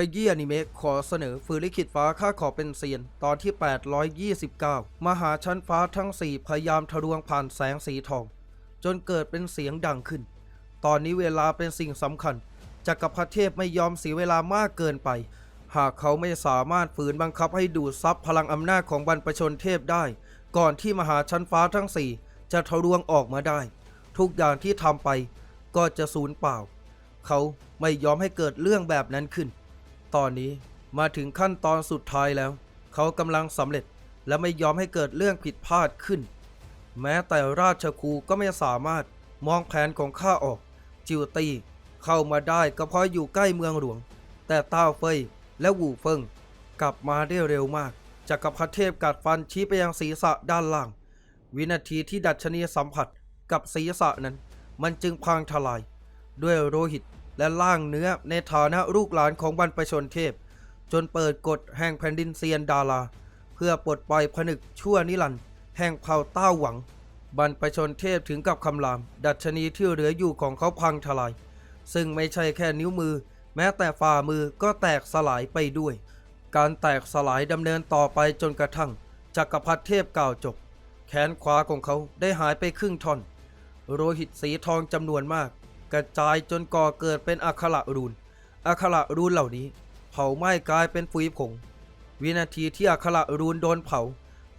ขยี้อนิเมะขอเสนอฝืนลิขิตฟ้าข้าขอเป็นเซียน ตอนที่ 829 มหาชั้นฟ้าทั้งสี่พยายามทะลวงผ่านแสงสีทอง จนเกิดเป็นเสียงดังขึ้น ตอนนี้เวลาเป็นสิ่งสำคัญจักรพรรดิเทพไม่ยอมเสียเวลามากเกินไป หากเขาไม่สามารถฝืนบังคับให้ดูดซับพลังอำนาจของบรรพชนเทพได้ ก่อนที่มหาชั้นฟ้าทั้งสี่จะทะลวงออกมาได้ ทุกอย่างที่ทำไปก็จะสูญเปล่า เขาไม่ยอมให้เกิดเรื่องแบบนั้นขึ้น ตอนนี้มาถึงขั้นตอนสุดท้ายแล้ว เขากำลังสำเร็จและไม่ยอมให้เกิดเรื่องผิดพลาดขึ้น แม้แต่ราชครูก็ไม่สามารถมองแผนของข้าออก จิวตีเข้ามาได้ก็เพราะอยู่ใกล้เมืองหลวง แต่ต้าเฟยและวูเฟิงกลับมาได้เร็วมากจักรพรรดิเทพกัดฟันชี้ไปยังศีรษะด้านล่าง วินาทีที่ดัชนีสัมผัสกับศีรษะนั้น มันจึงพังทลาย ด้วยโลหิต และล่างเนื้อในฐานะลูกหลานของบรรพชนเทพ จนเปิดกฎแห่งแผ่นดินเซียนดารา เพื่อปลดปล่อยผนึกชั่วนิรันด์แห่งเผ่าต้าหวัง บรรพชนเทพถึงกับคำราม ดัชนีที่เหลืออยู่ของเขาพังทลาย ซึ่งไม่ใช่แค่นิ้วมือ แม้แต่ฝ่ามือก็แตกสลายไปด้วย การแตกสลายดำเนินต่อไปจนกระทั่งจักรพรรดิเทพกล่าวจบ แขนขวาของเขาได้หายไปครึ่งท่อนโลหิตสีทองจำนวนมาก กระจายจนก่อเกิดเป็นอักขระรูนอักขระรูนเหล่านี้ เผาไหม้กลายเป็นปุ๋ยผง วินาทีที่อักขระรูนโดนเผา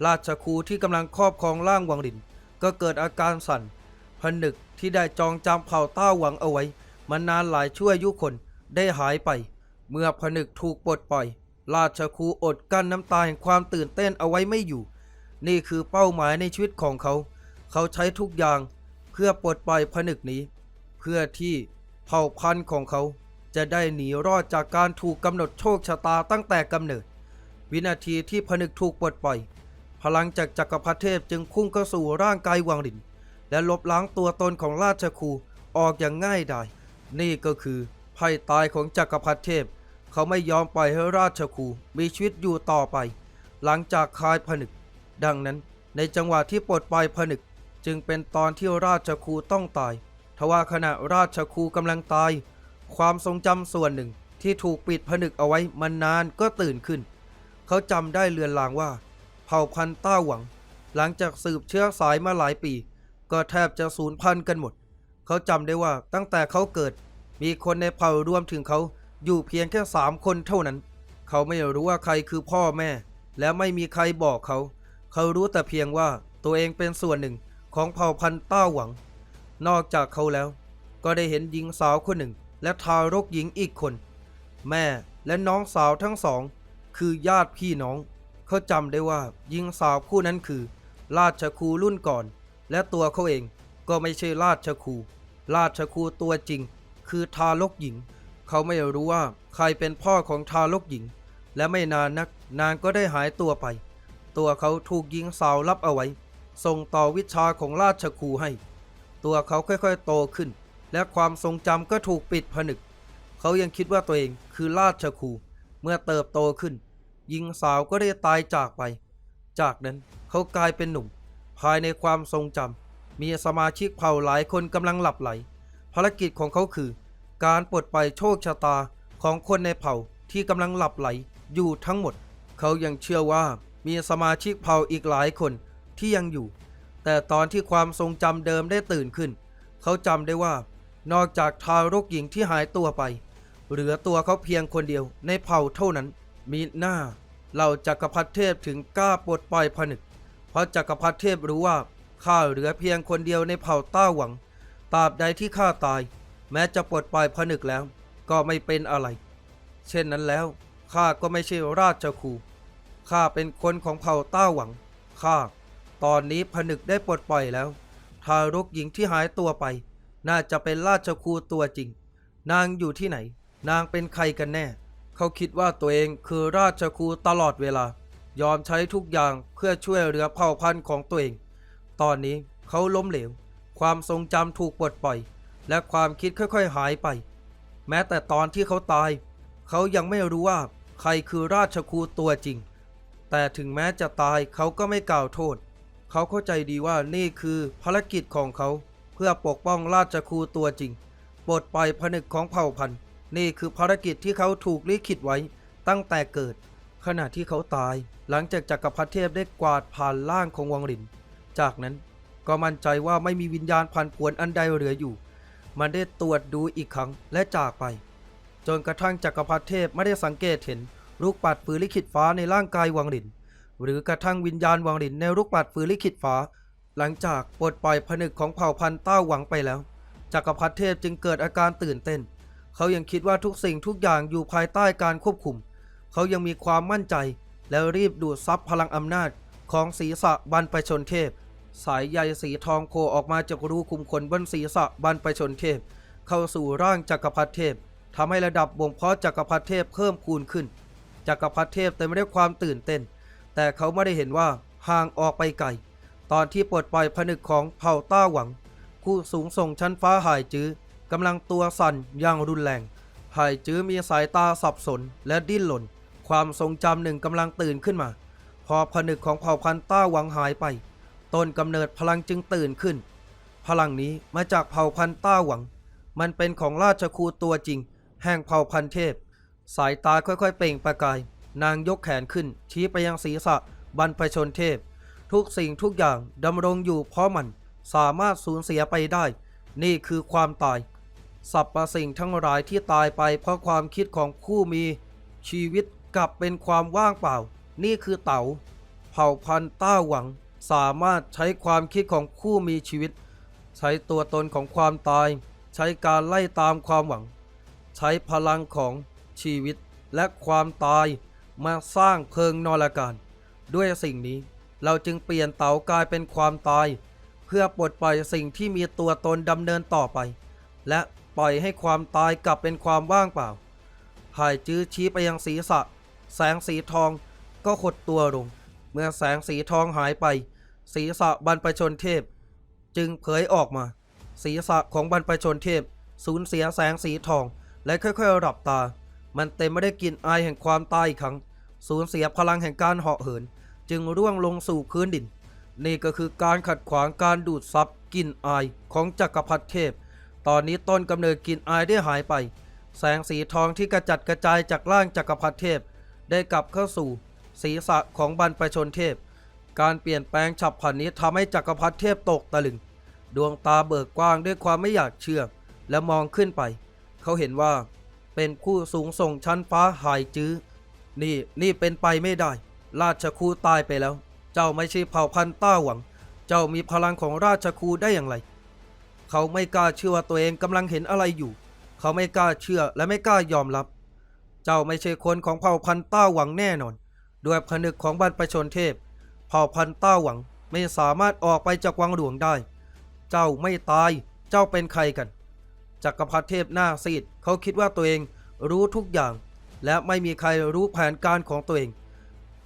ราชครูที่กำลังครอบครองร่างวังลิน ก็เกิดอาการสั่นผนึกที่ได้จองจำเผ่าต้าหวังเอาไว้มานานหลายชั่วอายุคนได้หายไป เมื่อผนึกถูกปลดปล่อย ราชครูอดกั้นน้ำตาแห่งความตื่นเต้นเอาไว้ไม่อยู่ นี่คือเป้าหมายในชีวิตของเขา เขาใช้ทุกอย่างเพื่อปลดปล่อยผนึกนี้ เพื่อที่เผ่าพันธุ์ของเขาจะได้หนีรอดจากการถูกกำหนดโชคชะตาตั้งแต่กำเนิด วินาทีที่ผนึกถูกปลดปล่อย พลังจากจักรพรรดิเทพจึงพุ่งเข้าสู่ร่างกายวังหลิน และลบล้างตัวตนของราชครูออกอย่างง่ายดายนี่ก็คือภัยตายของจักรพรรดิเทพ เขาไม่ยอมปล่อยให้ราชครูมีชีวิตอยู่ต่อไป หลังจากคลายผนึก ดังนั้นในจังหวะที่ปลดปล่อยผนึกจึงเป็นตอนที่ราชครูต้องตาย ทว่าขณะราชครูกำลังตาย ความทรงจำส่วนหนึ่งที่ถูกปิดผนึกเอาไว้มานานก็ตื่นขึ้น เขาจำได้เลือนลางว่า เผ่าพันธุ์ต้าหวัง หลังจากสืบเชื้อสายมาหลายปี ก็แทบจะสูญพันธุ์กันหมด เขาจำได้ว่าตั้งแต่เขาเกิด มีคนในเผ่ารวมถึงเขาอยู่เพียงแค่สามคนเท่านั้น เขาไม่รู้ว่าใครคือพ่อแม่ และไม่มีใครบอกเขา เขารู้แต่เพียงว่าตัวเองเป็นส่วนหนึ่งของเผ่าพันธุ์ต้าหวัง นอกจากเขาแล้ว ก็ได้เห็นหญิงสาวคนหนึ่ง และทารกหญิงอีกคน แม่และน้องสาวทั้งสอง คือญาติพี่น้อง เขาจำได้ว่าหญิงสาวผู้นั้นคือ ราชครูรุ่นก่อน และตัวเขาเองก็ไม่ใช่ราชครูราชครูตัวจริง คือทารกหญิง เขาไม่รู้ว่าใครเป็นพ่อของทารกหญิง และไม่นานนักนางก็ได้หายตัวไป ตัวเขาถูกหญิงสาวรับเอาไว้ ส่งต่อวิชาของราชครูให้ ตัวเขาค่อยๆ โตขึ้น และความทรงจำก็ถูกปิดผนึก เขายังคิดว่าตัวเองคือราชครู เมื่อเติบโตขึ้นหญิงสาวก็ได้ตายจากไป จากนั้นเขากลายเป็นหนุ่ม ภายในความทรงจำมีสมาชิกเผ่าหลายคนกำลังหลับไหล ภารกิจของเขาคือ การปลดปล่อยโชคชะตาของคนในเผ่าที่กำลังหลับไหลอยู่ทั้งหมด เขายังเชื่อว่ามีสมาชิกเผ่าอีกหลายคนที่ยังอยู่ แต่ตอนที่ความทรงจำเดิมได้ตื่นขึ้น เขาจำได้ว่า นอกจากทารกหญิงที่หายตัวไป เหลือตัวเขาเพียงคนเดียวในเผ่าเท่านั้น มีหน้าเหล่าจักรพรรดิเทพถึงกล้าปลดปล่อยผนึก เพราะจักรพรรดิเทพรู้ว่าข้าเหลือเพียงคนเดียวในเผ่าต้าหวังตราบใดที่ข้าตาย แม้จะปลดปล่อยผนึกแล้ว ก็ไม่เป็นอะไร เช่นนั้นแล้วข้าก็ไม่ใช่ราชครูข้าเป็นคนของเผ่าต้าหวังข้า ตอนนี้ผนึกได้ปลดปล่อยแล้ว ทารกหญิงที่หายตัวไป น่าจะเป็นราชครูตัวจริง นางอยู่ที่ไหน นางเป็นใครกันแน่ เขาคิดว่าตัวเองคือราชครูตลอดเวลา ยอมใช้ทุกอย่างเพื่อช่วยเหลือเผ่าพันธุ์ของตัวเอง ตอนนี้เขาล้มเหลว ความทรงจำถูกปลดปล่อย และความคิดค่อยๆหายไป แม้แต่ตอนที่เขาตาย เขายังไม่รู้ว่าใครคือราชครูตัวจริง แต่ถึงแม้จะตายเขาก็ไม่กล่าวโทษ เขาเข้าใจดีว่านี่คือภารกิจของเขา เพื่อปกป้องราชครูตัวจริงปลดปล่อยผนึกของเผ่าพันธุ์ นี่คือภารกิจที่เขาถูกลิขิตไว้ตั้งแต่เกิด ขณะที่เขาตายหลังจากจักรพรรดิเทพได้กวาดผ่านร่างของวังหลิน จากนั้นก็มั่นใจว่าไม่มีวิญญาณพันผวนอันใดเหลืออยู่ มันได้ตรวจดูอีกครั้งและจากไป จนกระทั่งจักรพรรดิเทพไม่ได้สังเกตเห็นลูกปัดปืนลิขิตฟ้าในร่างกายวังหลิน หรือกระทั่งวิญญาณวังหลินในลูกปัดปืนลิขิตฟ้าหลังจากปลดปล่อยผนึกของเผ่าพันธุ์ต้าหวังไปแล้วจักรพรรดิเทพจึงเกิดอาการตื่นเต้น เขายังคิดว่าทุกสิ่งทุกอย่างอยู่ภายใต้การควบคุม เขายังมีความมั่นใจ แล้วรีบดูดซับพลังอำนาจของศีรษะบรรพชนเทพ สายใยสีทองโผล่ออกมาจากรูคุมขนบนศีรษะบรรพชนเทพ เข้าสู่ร่างจักรพรรดิเทพทำให้ระดับบ่มเพาะจักรพรรดิเทพเพิ่มคูณขึ้น จักรพรรดิเทพเต็มไปด้วยความตื่นเต้น แต่เขาไม่ได้เห็นว่าห่างออกไปไกล ตอนที่ปลดปล่อยผนึกของเผ่าต้าหวัง คู่สูงส่งชั้นฟ้าหายจื้อกำลังตัวสั่นอย่างรุนแรงหายจื้อมีสายตาสับสนและดิ้นหล่น ความทรงจำหนึ่งกำลังตื่นขึ้นมา พอผนึกของเผ่าพันธุ์ต้าหวังหายไป ต้นกำเนิดพลังจึงตื่นขึ้น พลังนี้มาจากเผ่าพันธุ์ต้าหวัง มันเป็นของราชครูตัวจริง แห่งเผ่าพันธุ์เทพ สายตาค่อยๆ เปล่งประกาย นางยกแขนขึ้น ชี้ไปยังศีรษะบรรพชนเทพ ทุกสิ่งทุกอย่างดำรงอยู่เพราะมันสามารถสูญเสียไปได้ นี่คือความตายสรรพสิ่งทั้งหลายที่ตายไปเพราะความคิดของผู้มี ชีวิตกลับเป็นความว่างเปล่า นี่คือเต๋า เผ่าพันธุ์ต้าหวัง สามารถใช้ความคิดของผู้มีชีวิต ใช้ตัวตนของความตาย ใช้การไล่ตามความหวัง ใช้พลังของชีวิตและความตาย มาสร้างเพิงนรการด้วยสิ่งนี้เราจึงเปลี่ยนเตากลายเป็นความตาย เพื่อปลดปล่อยสิ่งที่มีตัวตนดำเนินต่อไป และปล่อยให้ความตายกลับเป็นความว่างเปล่าหายจื้อชี้ไปยังศีรษะ แสงสีทองก็ขดตัวลง เมื่อแสงสีทองหายไป ศีรษะบรรพชนเทพ จึงเผยออกมา ศีรษะของบรรพชนเทพ สูญเสียแสงสีทองและค่อยๆหลับตา มันเต็มไม่ได้กลิ่นอายแห่งความตายอีกครั้ง สูญเสียพลังแห่งการเหาะเหิน จึงร่วงลงสู่พื้นดิน นี่ก็คือการขัดขวางการดูดซับกลิ่นอายของจักรพรรดิเทพ ตอนนี้ต้นกำเนิดกลิ่นอายได้หายไป แสงสีทองที่กระจัดกระจายจากร่างจักรพรรดิเทพ ได้กลับเข้าสู่ ศีรษะของบรรพชนเทพ การเปลี่ยนแปลงฉับพลันนี้ทำให้จักรพรรดิเทพตกตะลึง ดวงตาเบิกกว้างด้วยความไม่อยากเชื่อ และมองขึ้นไป เขาเห็นว่าเป็นคู่สูงส่งชั้นฟ้าหายจื้อ นี่นี่เป็นไปไม่ได้ ราชครูตายไปแล้ว เจ้าไม่ใช่เผ่าพันธุ์ต้าหวัง เจ้ามีพลังของราชครูได้อย่างไร เขาไม่กล้าเชื่อว่าตัวเองกำลังเห็นอะไรอยู่ เขาไม่กล้าเชื่อและไม่กล้ายอมรับ เจ้าไม่ใช่คนของเผ่าพันธุ์ต้าหวังแน่นอน ด้วยผนึกของบรรพชนเทพ เผ่าพันธุ์ต้าหวังไม่สามารถออกไปจากวังหลวงได้ เจ้าไม่ตาย เจ้าเป็นใครกันจักรพรรดิเทพหน้าซีดเขาคิดว่าตัวเองรู้ทุกอย่าง และไม่มีใครรู้แผนการของตัวเอง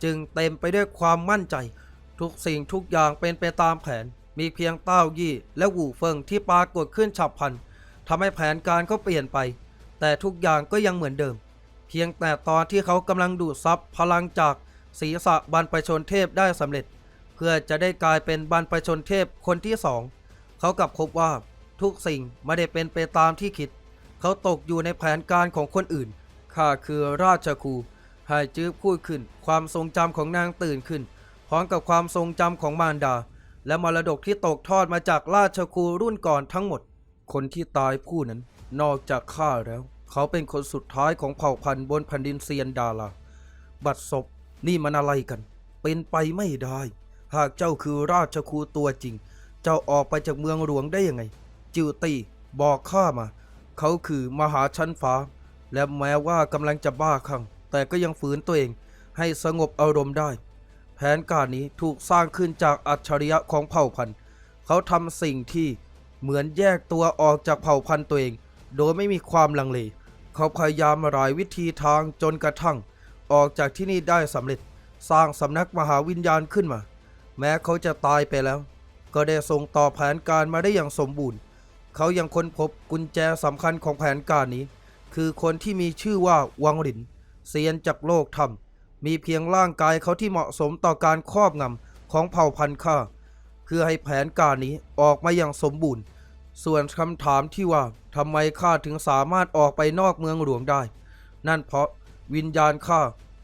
จึงเต็มไปด้วยความมั่นใจ ทุกสิ่งทุกอย่างเป็นไปตามแผน มีเพียงเต้ายี่และหูเฟิงที่ปรากฏขึ้นฉับพลันทำให้แผนการเขาเปลี่ยนไป แต่ทุกอย่างก็ยังเหมือนเดิม เพียงแต่ตอนที่เขากำลังดูดซับพลังจากศีรษะบรรพชนเทพได้สำเร็จ เพื่อจะได้กลายเป็นบรรพชนเทพคนที่สองเขากลับพบว่าทุกสิ่งไม่ได้เป็นไปตามที่คิด เขาตกอยู่ในแผนการของคนอื่น ข้าคือราชครูหายจื้อพูดขึ้น ความทรงจำของนางตื่นขึ้น พร้อมกับความทรงจำของมารดา และมรดกที่ตกทอดมาจากราชครูรุ่นก่อนทั้งหมด คนที่ตายผู้นั้น นอกจากข้าแล้ว เขาเป็นคนสุดท้ายของเผ่าพันธุ์บนแผ่นดินเซียนดาลา บัดศพนี่มันอะไรกัน เป็นไปไม่ได้ หากเจ้าคือราชครูตัวจริง เจ้าออกไปจากเมืองหลวงได้ยังไง จิวตีบอกข้ามา เขาคือมหาชั้นฟ้า และแม้ว่ากำลังจะบ้าคลั่งแต่ก็ยังฝืนตัวเองให้สงบอารมณ์ได้ แผนการนี้ถูกสร้างขึ้นจากอัจฉริยะของเผ่าพันธุ์ เขาทำสิ่งที่เหมือนแยกตัวออกจากเผ่าพันธุ์ตัวเอง โดยไม่มีความลังเล เขาพยายามหลายวิธีทางจนกระทั่ง ออกจากที่นี่ได้สำเร็จ สร้างสำนักมหาวิญญาณขึ้นมา แม้เขาจะตายไปแล้ว ก็ได้ส่งต่อแผนการมาได้อย่างสมบูรณ์ เขายังค้นพบกุญแจสำคัญของแผนการนี้ คือคนที่มีชื่อว่าวังหลินเซียนจากโลกธรรม มีเพียงร่างกายเขาที่เหมาะสมต่อการครอบงำของเผ่าพันธุ์ข้าเพื่อให้แผนการนี้ออกมาอย่างสมบูรณ์ ส่วนคำถามที่ว่าทำไมข้าถึงสามารถออกไปนอกเมืองหลวงได้ นั่นเพราะวิญญาณข้า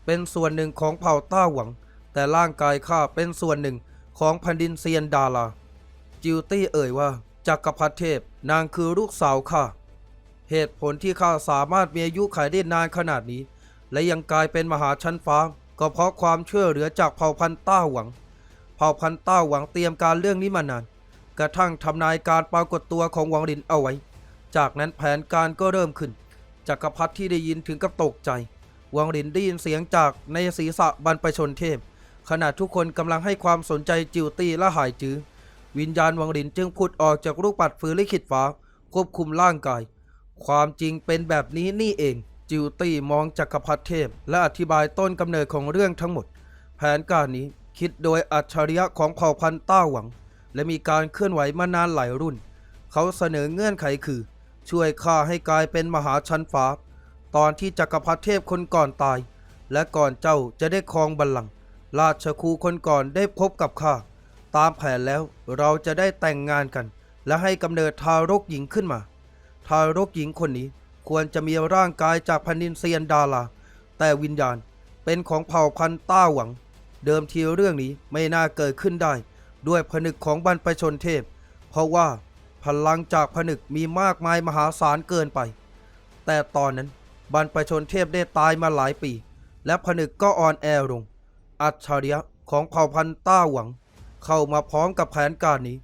เป็นส่วนหนึ่งของเผ่าต้าหวัง แต่ร่างกายข้าเป็นส่วนหนึ่งของแผ่นดินเซียนดาราจิวตี้เอ่ยว่าจักรพรรดิเทพนางคือลูกสาวข้า เหตุผลที่ข้าสามารถมีอายุขัยได้นานขนาดนี้ และยังกลายเป็นมหาชั้นฟ้า ก็เพราะความช่วยเหลือจากเผ่าพันธุ์ต้าหวัง เผ่าพันธุ์ต้าหวังเตรียมการเรื่องนี้มานาน กระทั่งทำนายการปรากฏตัวของหวังลินเอาไว้ จากนั้นแผนการก็เริ่มขึ้นจักรพรรดิที่ได้ยินถึงกับตกใจหวังลินได้ยินเสียงจากในศีรษะบรรพชนเทพ ขณะทุกคนกำลังให้ความสนใจจิวตี้และหายจื้อวิญญาณหวังลินจึงพุดออกจากลูกปัดฟื้นลิขิตฟ้า ควบคุมร่างกาย ความจริงเป็นแบบนี้นี่เอง จิวตี้มองจักรพรรดิเทพ และอธิบายต้นกำเนิดของเรื่องทั้งหมด แผนการนี้คิดโดยอัจฉริยะของเผ่าพันธุ์ต้าหวัง และมีการเคลื่อนไหวมานานหลายรุ่น เขาเสนอเงื่อนไขคือ ช่วยข้าให้กลายเป็นมหาชั้นฟ้า ตอนที่จักรพรรดิเทพคนก่อนตาย และก่อนเจ้าจะได้ครองบัลลังก์ราชครูคนก่อนได้พบกับข้าตามแผนแล้วเราจะได้แต่งงานกัน และให้กำเนิดทารกหญิงขึ้นมา ทารกหญิงคนนี้ควรจะมีร่างกายจากแผ่นดินเซียนดาราแต่วิญญาณเป็นของเผ่าพันธุ์ต้าหวัง เดิมทีเรื่องนี้ไม่น่าเกิดขึ้นได้ ด้วยผนึกของบรรพชนเทพ เพราะว่าพลังจากผนึกมีมากมายมหาศาลเกินไป แต่ตอนนั้นบรรพชนเทพได้ตายมาหลายปี และผนึกก็อ่อนแอลง อัจฉริยะของเผ่าพันธุ์ต้าหวัง เข้ามาพร้อมกับแผนการนี้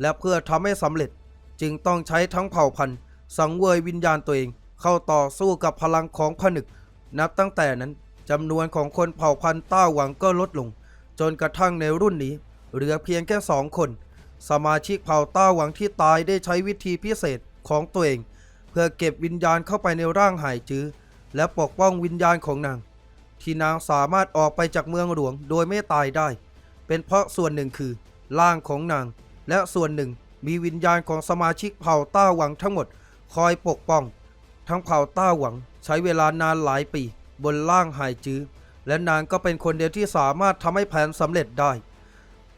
และเพื่อทำให้สำเร็จจึงต้องใช้ทั้งเผ่าพันธุ์ สังเวยวิญญาณตัวเอง เข้าต่อสู้กับพลังของผนึก นับตั้งแต่นั้นจำนวนของคนเผ่าพันธุ์ต้าหวังก็ลดลง จนกระทั่งในรุ่นนี้ เหลือเพียงแค่สองคน สมาชิกเผ่าต้าหวังที่ตายได้ใช้วิธีพิเศษของตัวเอง เพื่อเก็บวิญญาณเข้าไปในร่างหายจื้อและปกป้องวิญญาณของนาง ที่นางสามารถออกไปจากเมืองหลวงโดยไม่ตายได้ เป็นเพราะส่วนหนึ่งคือร่างของนาง และส่วนหนึ่งมีวิญญาณของสมาชิกเผ่าต้าหวังทั้งหมด คอยปกป้อง ทั้งเผ่าต้าหวังใช้เวลานานหลายปี บนร่างหายจื้อ และนางก็เป็นคนเดียวที่สามารถทำให้แผนสำเร็จได้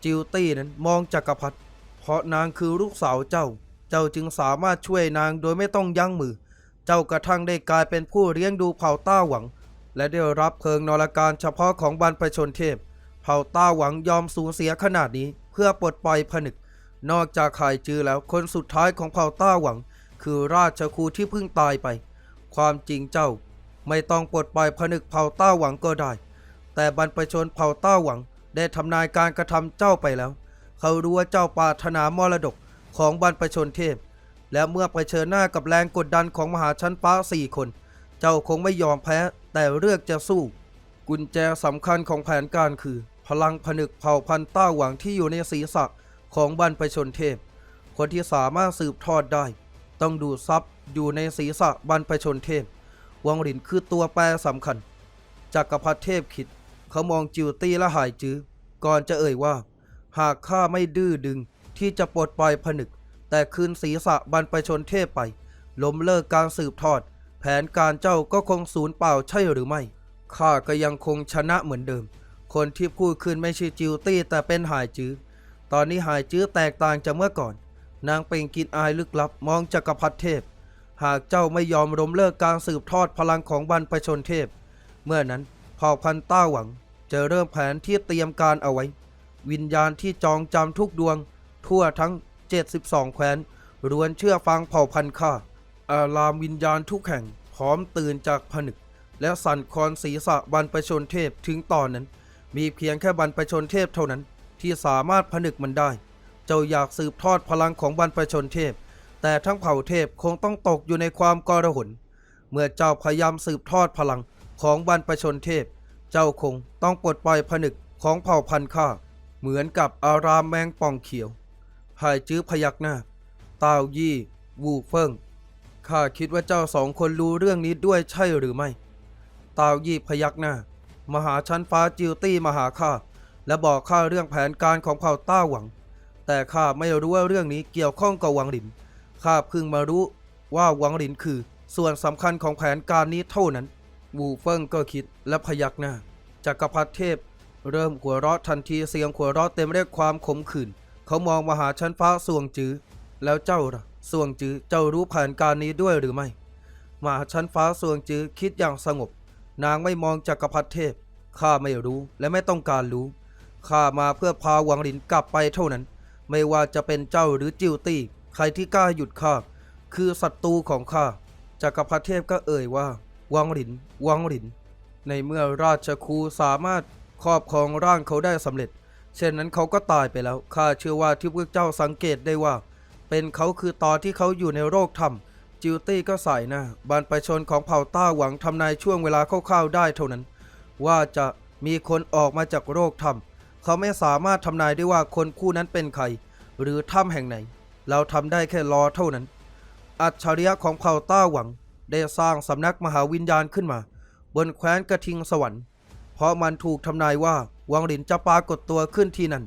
จิวตี้นั้นมองจักรพรรดิเพราะนางคือลูกสาวเจ้า เจ้าจึงสามารถช่วยนางโดยไม่ต้องยั้งมือ เจ้ากระทั่งได้กลายเป็นผู้เลี้ยงดูเผ่าต้าหวัง และได้รับเพลิงนรการเฉพาะของบรรพชนเทพ เผ่าต้าหวังยอมสูญเสียขนาดนี้เพื่อปลดปล่อยผนึก นอกจากขายจือแล้วคนสุดท้ายของเผ่าต้าหวัง คือราชครูที่เพิ่งตายไป ความจริงเจ้าไม่ต้องปลดปล่อยผนึกเผ่าต้าหวังก็ได้ แต่บรรพชนเผ่าต้าหวังได้ทำนายการกระทำเจ้าไปแล้ว เขารู้ว่าเจ้าปราถนามรดกของบรรพชนเทพ และเมื่อไปเชิญหน้ากับแรงกดดันของมหาชั้นฟ้าสี่คน เจ้าคงไม่ยอมแพ้ แต่เลือกจะสู้ กุญแจสำคัญของแผนการคือ พลังผนึกเผ่าพันต้าหวังที่อยู่ในศีรษะของบรรพชนเทพ คนที่สามารถสืบทอดได้ ต้องดูซับอยู่ในศีรษะบรรพชนเทพ วังหลินคือตัวแปรสำคัญ จักรพรรดิเทพคิด เขามองจิวตี้และหายจื้อ ก่อนจะเอ่ยว่า หากข้าไม่ดื้อดึงที่จะปลดปล่อยผนึก แต่คืนศีรษะบรรพชนเทพไป ล้มเลิกการสืบทอด แผนการเจ้าก็คงสูญเปล่าใช่หรือไม่ ข้าก็ยังคงชนะเหมือนเดิม คนที่พูดขึ้นไม่ใช่จิวตี้แต่เป็นหายจื้อ ตอนนี้หายจื้อแตกต่างจากเมื่อก่อน นางเป็นกินอายลึกลับมองจักรพรรดิเทพ หากเจ้าไม่ยอมล้มเลิกการสืบทอดพลังของบรรพชนเทพ เมื่อนั้นเผ่าพันธุ์ต้าหวังจะเริ่มแผนที่เตรียมการเอาไว้ วิญญาณที่จองจำทุกดวง ทั่วทั้ง 72 แคว้นล้วนเชื่อฟังเผ่าพันธุ์ข้าอารามวิญญาณทุกแห่งพร้อมตื่นจากผนึก และสั่นคลอนศีรษะบรรพชนเทพถึงตอนนั้น มีเพียงแค่บรรพชนเทพเท่านั้นที่สามารถผนึกมันได้ เจ้าอยากสืบทอดพลังของบรรพชนเทพ แต่ทั้งเผ่าเทพคงต้องตกอยู่ในความกรหนเมื่อเจ้าพยายามสืบทอดพลังของบรรพชนเทพ เจ้าคงต้องปลดปล่อยผนึกของเผ่าพันธุ์ข้าเหมือนกับอารามแมงป่องเขียวหายจื้อพยักหน้าตาวยี่วูเฟิงข้าคิดว่าเจ้าสองคนรู้เรื่องนี้ด้วยใช่หรือไม่ตาวยี่พยักหน้า มหาชั้นฟ้าจิวตี้มาหาข้าและบอกข้าเรื่องแผนการของเผ่าต้าหวัง แต่ข้าไม่รู้ว่าเรื่องนี้เกี่ยวข้องกับวังหลิน ข้าเพิ่งมารู้ว่าวังหลินคือ ส่วนสำคัญของแผนการนี้เท่านั้น วูเฟิงก็คิดและพยักหน้า จักรพรรดิเทพ เริ่มหัวเราะทันทีเสียงหัวเราะเต็มไปด้วยความขมขื่น เขามองมาหาชั้นฟ้าสวงจื้อ แล้วเจ้าล่ะสวงจือเจ้ารู้แผนการนี้ด้วยหรือไม่มหาชั้นฟ้าสวงจือคิดอย่างสงบ นางไม่มองจักรพรรดิเทพ ข้าไม่รู้และไม่ต้องการรู้ ข้ามาเพื่อพาวังหลินกลับไปเท่านั้น ไม่ว่าจะเป็นเจ้าหรือจิวตี้ ใครที่กล้าหยุดข้าคือศัตรูของข้าจักรพรรดิเทพก็เอ่ยว่า วังหลิน วังหลิน ในเมื่อราชครูสามารถครอบครองร่างเขาได้สำเร็จ เช่นนั้นเขาก็ตายไปแล้ว ข้าเชื่อว่าที่พวกเจ้าสังเกตได้ว่า เป็นเขาคือตอนที่เขาอยู่ในโรคถ้ำจิวตี้ก็ใส่หน้าบรรพชนของเผ่าต้าหวังทำนายช่วงเวลาคร่าวๆได้เท่านั้น ว่าจะมีคนออกมาจากโรคถ้ำ เขาไม่สามารถทำนายได้ว่าคนผู้นั้นเป็นใคร หรือถ้ำแห่งไหน เราทำได้แค่รอเท่านั้น อัจฉริยะของเผ่าต้าหวัง ได้สร้างสำนักมหาวิญญาณขึ้นมา บนแคว้นกระทิงสวรรค์ เพราะมันถูกทำนายว่าวังหลินจะปรากฏตัวขึ้นที่นั่น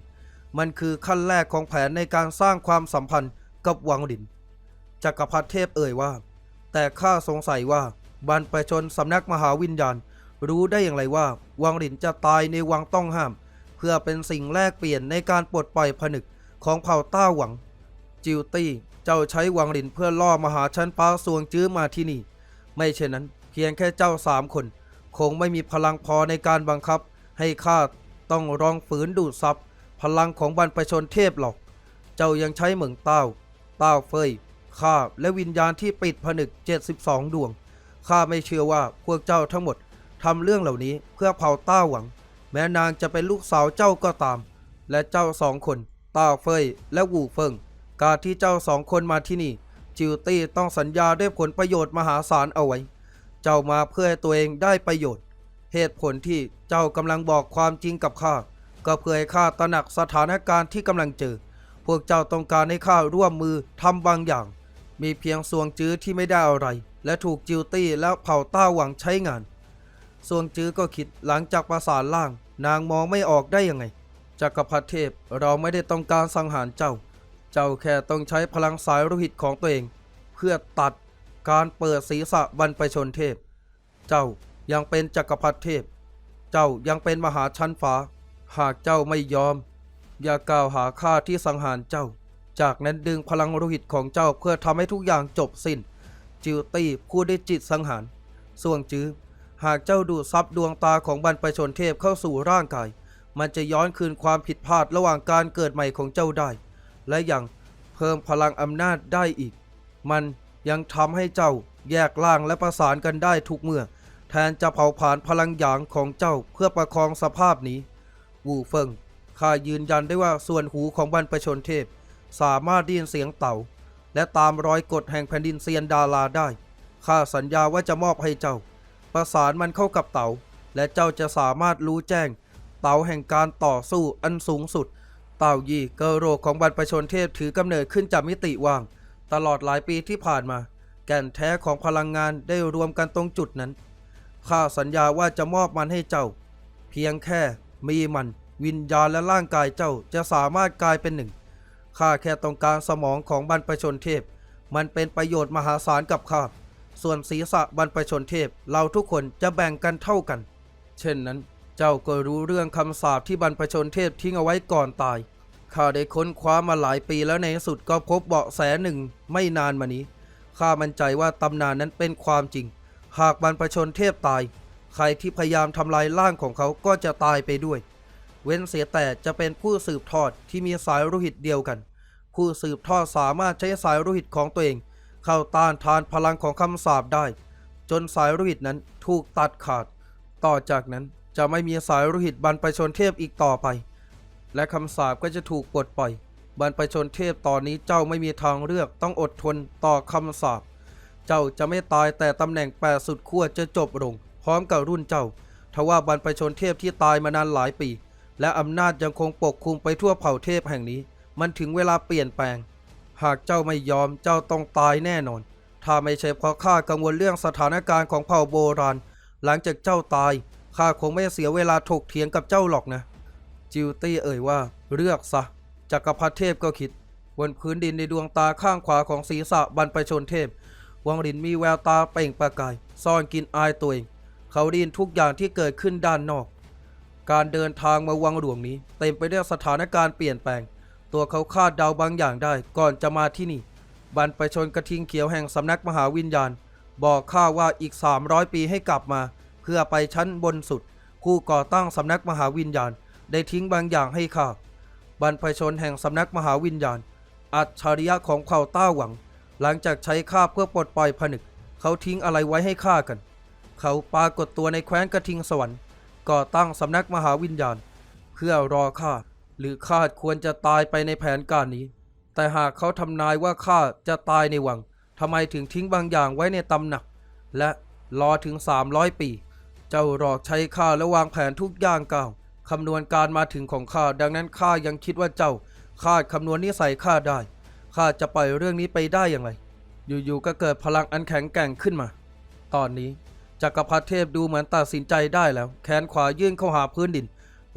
มันคือขั้นแรกของแผนในการสร้างความสัมพันธ์กับวังหลินจักรพรรดิเทพเอ่ยว่า แต่ข้าสงสัยว่าบรรพชนสำนักมหาวิญญาณ รู้ได้อย่างไรว่า วังหลินจะตายในวังต้องห้าม เพื่อเป็นสิ่งแลกเปลี่ยนในการปลดปล่อยผนึกของเผ่าต้าหวัง จิวตี้เจ้าใช้วังหลินเพื่อล่อมหาชั้นฟ้าสวงจื้อมาที่นี่ ไม่เช่นนั้น เพียงแค่เจ้าสามคน คงไม่มีพลังพอในการบังคับ ให้ข้าต้องรองฝืนดูดซับพลังของบรรพชนเทพหรอก เจ้ายังใช้เหมืองเต้าเต้าเฟยข้าและวิญญาณที่ปิดผนึก 72 ดวงข้าไม่เชื่อว่าพวกเจ้าทั้งหมดทำเรื่องเหล่านี้เพื่อเผ่าต้าหวัง แม้นางจะเป็นลูกสาวเจ้าก็ตาม และเจ้าสองคนต้าเฟยและวูเฟิง การที่เจ้าสองคนมาที่นี่ จิวตี้ต้องสัญญาด้วยผลประโยชน์มหาศาลเอาไว้ เจ้ามาเพื่อให้ตัวเองได้ประโยชน์ เหตุผลที่เจ้ากำลังบอกความจริงกับข้าก็เพื่อให้ข้าตระหนักสถานการณ์ที่กำลังเจอ พวกเจ้าต้องการให้ข้าร่วมมือทำบางอย่าง มีเพียงสวงจื้อที่ไม่ได้อะไร และถูกจิวตี้และเผ่าต้าหวังใช้งาน สวงจื้อก็คิดหลังจากประสานล่าง นางมองไม่ออกได้ยังไงจักรพรรดิเทพเราไม่ได้ต้องการสังหารเจ้า เจ้าแค่ต้องใช้พลังสายโลหิตของตัวเอง เพื่อตัดการเปิดศีรษะบรรพชนเทพ เจ้ายังเป็นจักรพรรดิเทพ เจ้ายังเป็นมหาชั้นฟ้า หากเจ้าไม่ยอม อย่ากล่าวหาข้าที่สังหารเจ้า จากนั้นดึงพลังโลหิตของเจ้าเพื่อทำให้ทุกอย่างจบสิ้น จิวตี้พูดด้วยจิตสังหารส่วงจื้อ หากเจ้าดูดซับดวงตาของบรรพชนเทพเข้าสู่ร่างกาย มันจะย้อนคืนความผิดพลาดระหว่างการเกิดใหม่ของเจ้าได้ และยังเพิ่มพลังอำนาจได้อีก มันยังทำให้เจ้าแยกล่างและประสานกันได้ทุกเมื่อ แทนจะเผาผลาญพลังหยางของเจ้าเพื่อประคองสภาพนี้วูเฟิงข้ายืนยันได้ว่าส่วนหูของบรรพชนเทพ สามารถได้ยินเสียงเต่า และตามรอยกฎแห่งแผ่นดินเซียนดาราได้ข้าสัญญาว่าจะมอบให้เจ้า ประสานมันเข้ากับเต่า และเจ้าจะสามารถรู้แจ้ง เต่าแห่งการต่อสู้อันสูงสุด เต่ายีเกอโรของบรรพชนเทพถือกำเนิดขึ้นจากมิติว่าง ตลอดหลายปีที่ผ่านมา แก่นแท้ของพลังงานได้รวมกันตรงจุดนั้นข้าสัญญาว่าจะมอบมันให้เจ้า เพียงแค่มีมันวิญญาณและร่างกายเจ้าจะสามารถกลายเป็นหนึ่งข้าแค่ต้องการสมองของบรรพชนเทพ มันเป็นประโยชน์มหาศาลกับข้า ส่วนศีรษะบรรพชนเทพเราทุกคนจะแบ่งกันเท่ากัน เช่นนั้น เจ้าก็รู้เรื่องคำสาปที่บรรพชนเทพทิ้งเอาไว้ก่อนตาย ข้าได้ค้นคว้ามาหลายปีแล้วในสุดก็พบเบาะแสหนึ่งไม่นานมานี้ ข้ามั่นใจว่าตำนานนั้นเป็นความจริง หากบรรพชนเทพตาย ใครที่พยายามทำลายร่างของเขาก็จะตายไปด้วย เว้นเสียแต่จะเป็นผู้สืบทอดที่มีสายโลหิตเดียวกัน ผู้สืบทอดสามารถใช้สายโลหิตของตัวเอง เข้าต้านทานพลังของคำสาปได้ จนสายโลหิตนั้นถูกตัดขาด ต่อจากนั้นจะไม่มีสายโลหิตบรรพชนเทพอีกต่อไป และคำสาปก็จะถูกปลดปล่อย บรรพชนเทพตอนนี้เจ้าไม่มีทางเลือกต้องอดทนต่อคำสาปเจ้าจะไม่ตายแต่ตำแหน่งแปดสุดขั้วจะจบลง พร้อมกับรุ่นเจ้าทว่าบรรพชนเทพที่ตายมานานหลายปี และอำนาจยังคงปกคลุมไปทั่วเผ่าเทพแห่งนี้ มันถึงเวลาเปลี่ยนแปลง หากเจ้าไม่ยอมเจ้าต้องตายแน่นอน ถ้าไม่ใช่เพราะข้ากังวลเรื่องสถานการณ์ของเผ่าโบราณ หลังจากเจ้าตายข้าคงไม่เสียเวลาถกเถียงกับเจ้าหรอกนะ จิวตี้เอ่ยว่า เลือกซะจักรพรรดิเทพก็คิด บนพื้นดินในดวงตาข้างขวาของศีรษะบรรพชนเทพ วังหลินมีแววตาเปล่งประกาย ซ่อนกินอายตัวเอง เขาดินทุกอย่างที่เกิดขึ้นด้านนอก การเดินทางมาวังหลวงนี้ เต็มไปด้วยสถานการณ์เปลี่ยนแปลง ตัวเขาคาดเดาบางอย่างได้ก่อนจะมาที่นี่บรรพชนกระทิงเขียวแห่งสำนักมหาวิญญาณ บอกข้าว่าอีก 300 ปีให้กลับมา เพื่อไปชั้นบนสุด ผู้ก่อตั้งสำนักมหาวิญญาณ ได้ทิ้งบางอย่างให้ข้าบรรพชนแห่งสำนักมหาวิญญาณ อัจฉริยะของเผ่าต้าหวัง หลังจากใช้ข้าเพื่อปลดปล่อยผนึก เขาทิ้งอะไรไว้ให้ข้ากัน เขาปรากฏตัวในแคว้นกระทิงสวรรค์ ก่อตั้งสำนักมหาวิญญาณ เพื่อรอข้า หรือข้าควรจะตายไปในแผนการนี้ แต่หากเขาทำนายว่าข้าจะตายในวังทำไมถึงทิ้งบางอย่างไว้ในตำหนัก และรอถึง 300 ปี เจ้าหลอกใช้ข้าและวางแผนทุกอย่างก้าวคำนวณการมาถึงของข้าดังนั้นข้ายังคิดว่าเจ้าคาดคำนวณนิสัยข้าได้ข้าจะปล่อยเรื่องนี้ไปได้อย่างไร อยู่ๆก็เกิดพลังอันแข็งแกร่งขึ้นมา ตอนนี้จักรพรรดิเทพดูเหมือนตัดสินใจได้แล้ว แขนขวายื่นเข้าหาพื้นดิน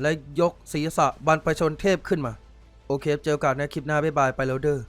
และยกศีรษะบรรพชนเทพขึ้นมา โอเคเจอกันในคลิปหน้าบ๊ายบายไปแล้วเด้อ